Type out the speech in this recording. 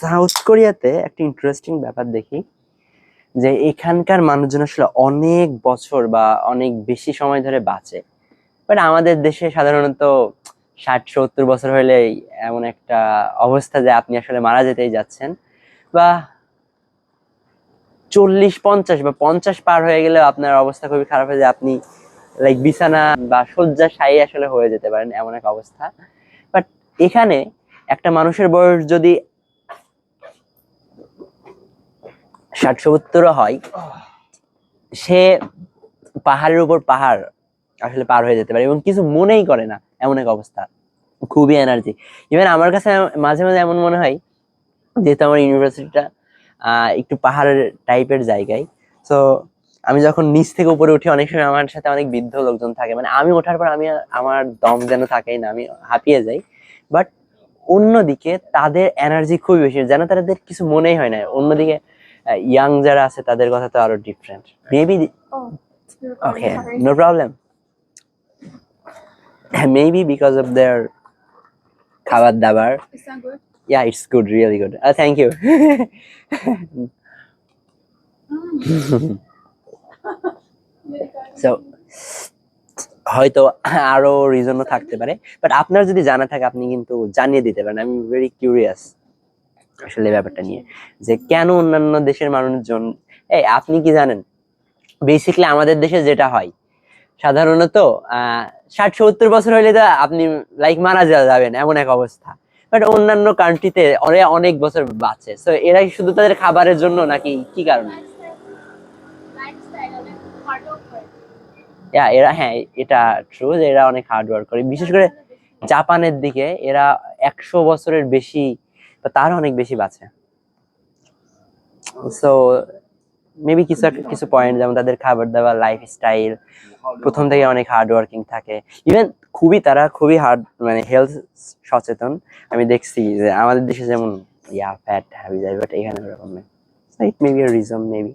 South কোরিয়াতে একটা interesting ব্যাপার দেখি, যে এখানকার মানুষজন আসলে অনেক বছর বা অনেক বেশি সময় ধরে বাঁচে। বাট আমাদের দেশে সাধারণত ষাট, সত্তর বছর হলেই এমন একটা অবস্থা যে আপনি আসলে মারা যেতেই যাচ্ছেন। বা চল্লিশ, পঞ্চাশ বা পঞ্চাশ পার হয়ে গেলে আপনার অবস্থা খুবই খারাপ হয়ে যায় আপনি লাইক বিছানা বা শয্যা সাই আসলে হয়ে যেতে পারেন এমন এক অবস্থা। বাট এখানে একটা মানুষের বয়স যদি ষাট সত্তরও হয়, সে পাহাড়ের উপর পাহাড় আসলে পার হয়ে যেতে পারে এবং কিছু মনেই করে না, এমন এক অবস্থা। খুবই এনার্জি ইভেন আমার কাছে মাঝে মাঝে এমন মনে হয়, যেহেতু আমার ইউনিভার্সিটিটা একটু পাহাড়ের টাইপের জায়গায় তো আমি যখন নিচ থেকে উপরে উঠি, অনেক সময় আমার সাথে অনেক বৃদ্ধ লোকজন থাকে মানে আমি ওঠার পর আমি আমার দম যেন থাকেই না, আমি হাঁপিয়ে যাই বাট অন্যদিকে তাদের এনার্জি খুবই বেশি, যেন তাদের কিছু মনেই হয় না। অন্যদিকে ইয়াং যারা আছে তাদের কথা তো আরও different maybe okay no problem maybe because of their খাবার দাবার yeah it's good really good thank you so হয়তো আরও রিজনও থাকতে পারে বাট আপনার যদি জানা থাকে আপনি কিন্তু জানিয়ে দিতে পারেন। আমি ভেরি কিউরিয়াস আসলে ব্যাপারটা নিয়ে। যে কেন অন্যান্য দেশের মানুষজন, এই আপনি কি জানেন? বেসিক্যালি আমাদের দেশে যেটা হয়, সাধারণত ষাট, সত্তর বছর হলে তো আপনি লাইক মারা যা- যাবেন এমন এক অবস্থা। বাট অন্যান্য কান্ট্রিতে অনেক অনেক বছর বাঁচে। তো এরা শুধু তাদের খাবারের জন্য নাকি কি কারণে? এরা হ্যাঁ এটা ট্রু যে এরা অনেক হার্ড ওয়ার্ক করে। বিশেষ করে জাপানের দিকে এরা একশো বছরের বেশি তার অনেক বেশি বাঁচে। সো মেবি কিছু একটা- কিছু পয়েন্ট যেমন তাদের খাবার দাবার লাইফ স্টাইল প্রথম থেকে অনেক হার্ড ওয়ার্কিং থাকে। ইভেন খুবই, তারা খুবই হার্ড মানে হেলথ সচেতন। আমি দেখছি যে আমাদের দেশে যেমন ইয়া ফ্যাট হাবি যায় বাট এখানে ওরকম নেই। ইট মেবি রিজন মেবি